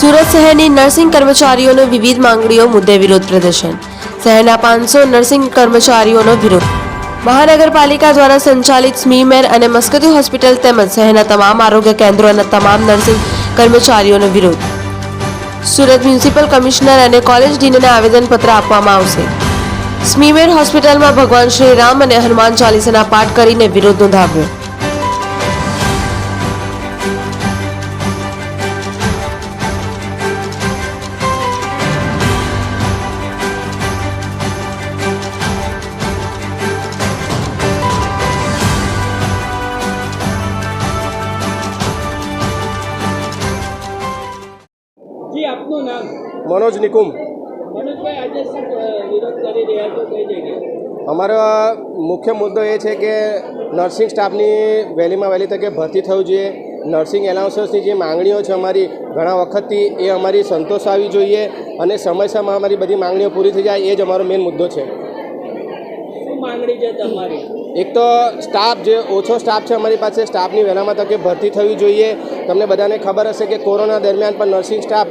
સુરત શહેરની નર્સિંગ કર્મચારીઓનો વિવિધ માંગણીઓ મુદ્દે વિરોધ પ્રદર્શન. શહેરના પાંચસો નર્સિંગ કર્મચારીઓનો વિરોધ. મહાનગરપાલિકા દ્વારા સંચાલિત સ્મીમેર અને મસ્કતી હોસ્પિટલ તેમજ શહેરના તમામ આરોગ્ય કેન્દ્રો અને તમામ નર્સિંગ કર્મચારીઓનો વિરોધ. સુરત મ્યુનિસિપલ કમિશનર અને કોલેજ ડીનને આવેદનપત્ર આપવામાં આવશે. સ્મીમેર હોસ્પિટલમાં ભગવાન શ્રી રામ અને હનુમાન ચાલીસાના પાઠ કરીને વિરોધ નોંધાવ્યો. જી આપનું નામ? મનોજ નિકુમ. મનોજભાઈ આજે શું વિરોધ કરી રહ્યા છો કઈ જગ્યાએ? અમારો મુખ્ય મુદ્દો એ છે કે નર્સિંગ સ્ટાફની વહેલીમાં વહેલી તકે ભરતી થવું જોઈએ. નર્સિંગ એલાઉન્સની જે માંગણીઓ છે અમારી ઘણા વખતથી એ અમારી સંતોષ આવી જોઈએ અને સમયસરમાં અમારી બધી માંગણીઓ પૂરી થઈ જાય એ જ અમારો મેઇન મુદ્દો છે. એક તો સ્ટાફ જે ઓછો સ્ટાફ છે અમારી પાસે સ્ટાફની વહેલામાં તકે ભરતી થવી જોઈએ. તમને બધાને ખબર હશે કે કોરોના દરમિયાન પણ નર્સિંગ સ્ટાફ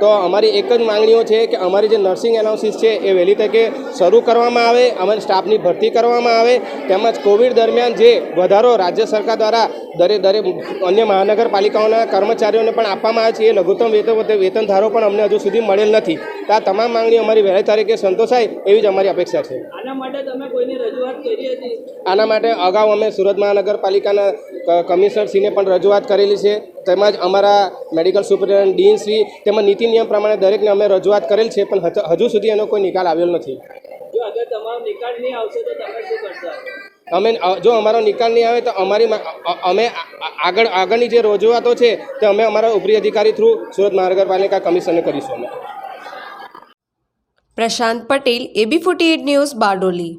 તો અમારી એક જ માંગણીઓ છે કે અમારી જે નર્સિંગ એનાઉન્સીસ છે એ વહેલી તકે શરૂ કરવામાં આવે અમારી સ્ટાફની ભરતી કરવામાં આવે. તેમજ કોવિડ દરમિયાન જે વધારો રાજ્ય સરકાર દ્વારા દરે દરે અન્ય મહાનગરપાલિકાઓના કર્મચારીઓને પણ આપવામાં આવે છે એ લઘુત્તમ વેતન વેતન ધારો પણ અમને હજુ સુધી મળેલ નથી. તો આ તમામ માંગણીઓ અમારી વહેલી તારીખે સંતોષાય એવી જ અમારી અપેક્ષા છે. આના માટે તમે કોઈને રજૂઆત કરી હતી? આના માટે અગાઉ અમે સુરત મહાનગરપાલિકાના કમિશનરશ્રીને પણ રજૂઆત કરેલી છે. તેમજ અમારા મેડિકલ સુપરિન્ટેન્ડન્ટ ડીન શ્રી તેમજ નીતિ નિયમ પ્રમાણે દરેકને અમે રજૂઆત કરેલ છે પણ હજ- હજુ સુધી એનો કોઈ નિકાલ આવ્યો નથી. અમે જો અમારો નિકાલ નહીં આવે તો અમારી અમે આગળ આગળની જે રજૂઆતો છે તે અમે અમારા ઉપરી અધિકારી થ્રુ સુરત મહાનગરપાલિકા કમિશનને કરીશું અમે. Prashant Patel AB forty news Bardoli.